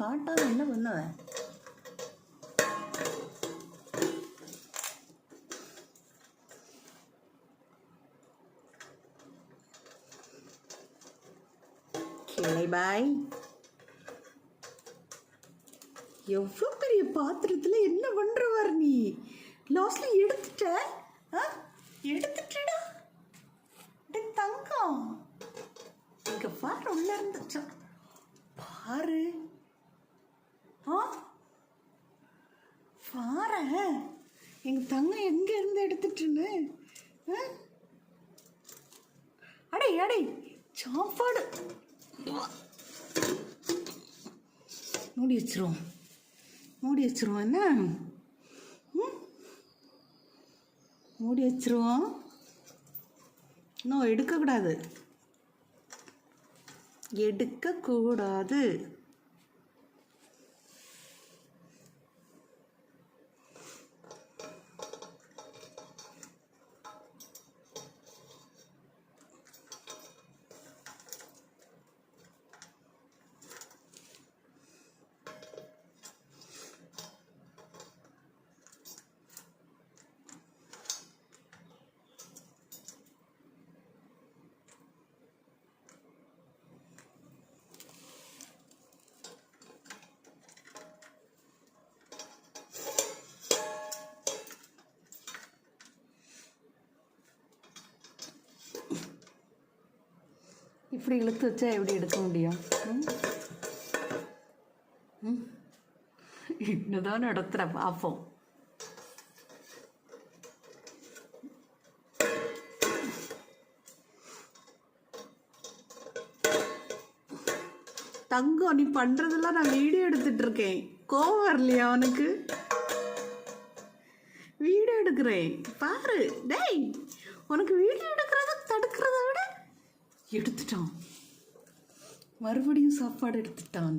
காட்டாத என்ன பண்ணுவேன் கிளை பாய் எவ்வளோ பெரிய பாத்திரத்தில் என்ன பண்ணுறவர் நீ? லாஸ்ட்ல எடுத்துட்ட ஆ? எடுத்துட்டடா. தங்கம். இங்கே பாரு உள்ள இருந்துச்சா? பாரு. ஆ? பார எங்க தங்க எங்க இருந்து எடுத்துட்டுன்னு? அடே அடே சாப்பாடு. மூடி வச்சிருவோம். மூடி வச்சிருவோம். என்ன? ம்? மூடி வச்சிருவோம். இன்னும் எடுக்கக்கூடாது. எடுக்கக்கூடாது. இப்படி இழுத்து வச்சா எப்படி எடுக்க முடியும்? ம்? இன்னுதான் நடத்துகிற பார்ப்போம் தங்கம் நீ பண்றதெல்லாம் நான் வீடியோ எடுத்துட்டு இருக்கேன். கோவம் வரலையா அவனுக்கு? வீடியோ எடுக்கிறேன். பாரு டேய் உனக்கு வீடியோ எடுக்கிறத தடுக்கிறத விட எடுத்துட்டான். மறுபடியும் சாப்பாடு எடுத்துட்டான்.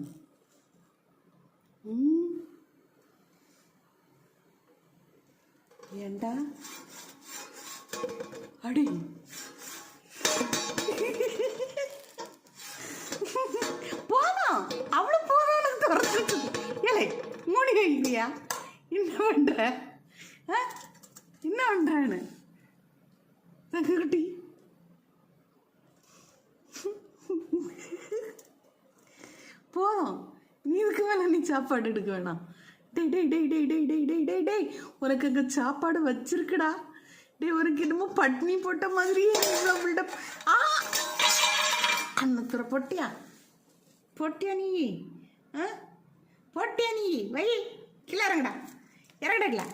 ஏண்டா? அடி. போதான் அவ்வளோ போதான்னு திறந்துட்டு ஏழை மூடி வைக்கிறியா என்ன பண்ணுற என்ன பண்ணுறேன்னு குட்டி சாப்பாடு எடுக்க வேணாம். டே டே டே டே டேய் டேய் டே டேய் டேய். உனக்கு அங்கே சாப்பாடு வச்சிருக்குடா. டேய் உனக்கு என்னமோ பட்னி போட்ட மாதிரியே இவ்வளோ பில்டப் ஆ! அன்னத்துற பொட்டியா? பொட்டியா நீ? ஆ? பொட்டியா நீ? வை. கீழே இறங்கடா. இறங்கடா